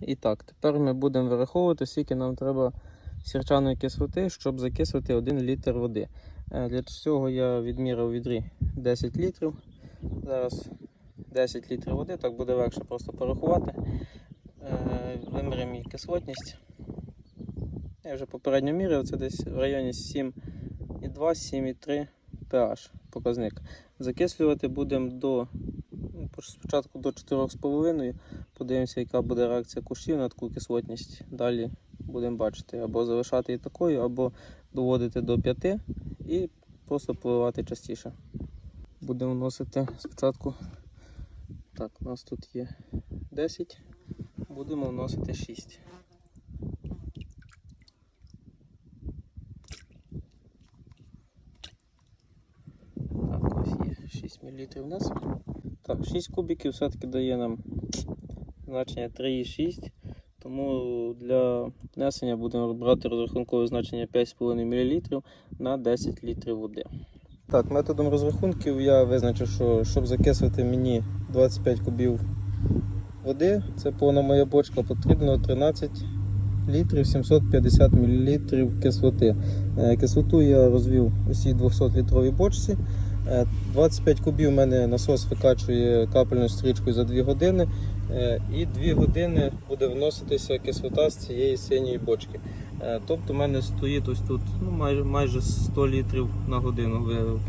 І так, тепер ми будемо вираховувати, скільки нам треба сірчаної кислоти, щоб закислити 1 літр води. Е, Для цього я відміряв відрі 10 літрів. Зараз 10 літрів води, так буде легше просто порахувати. Е, Виміряємо її кислотність. Я вже попередньо міряв, це десь в районі 7,2-7,3 pH показник. Закислювати будемо до спочатку до 4,5. Подивимося, яка буде реакція кущів на таку кислотність. Далі будемо бачити, або залишати її такою, або доводити до 5 і просто поливати частіше. Будемо вносити спочатку. Так, у нас тут є 10, будемо вносити 6. Так, ось є 6 мл у. Так, 6 кубиків все-таки дає нам значення 3,6. Тому для внесення будемо брати розрахункове значення 5,5 мл на 10 літрів води. Так, методом розрахунків я визначив, що щоб закислити мені 25 кубів води, це повна моя бочка, потрібно 13 літрів 750 мл кислоти. Е, Кислоту я розвів у цій 200-літровій бочці. Е, 25 кубів у мене насос викачує капельною стрічкою за 2 години. Е, І 2 години буде вноситися кислота з цієї синьої бочки. Е, Тобто в мене стоїть ось тут ну, майже, майже 100 літрів на годину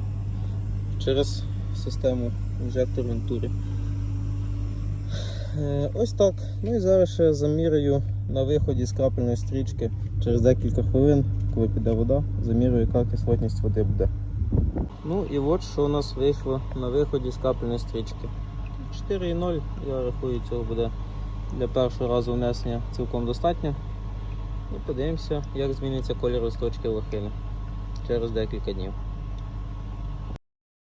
через систему інжектор. Е, Ось так. Ну і зараз ще замірюю на виході з крапельної стрічки через декілька хвилин, коли піде вода, замірюю, яка кислотність води буде. Ну і от що у нас вийшло на виході з капельної стрічки. 4,0, я рахую, цього буде для першого разу внесення цілком достатньо. І подивимося, як зміниться колір листочки лохини через декілька днів.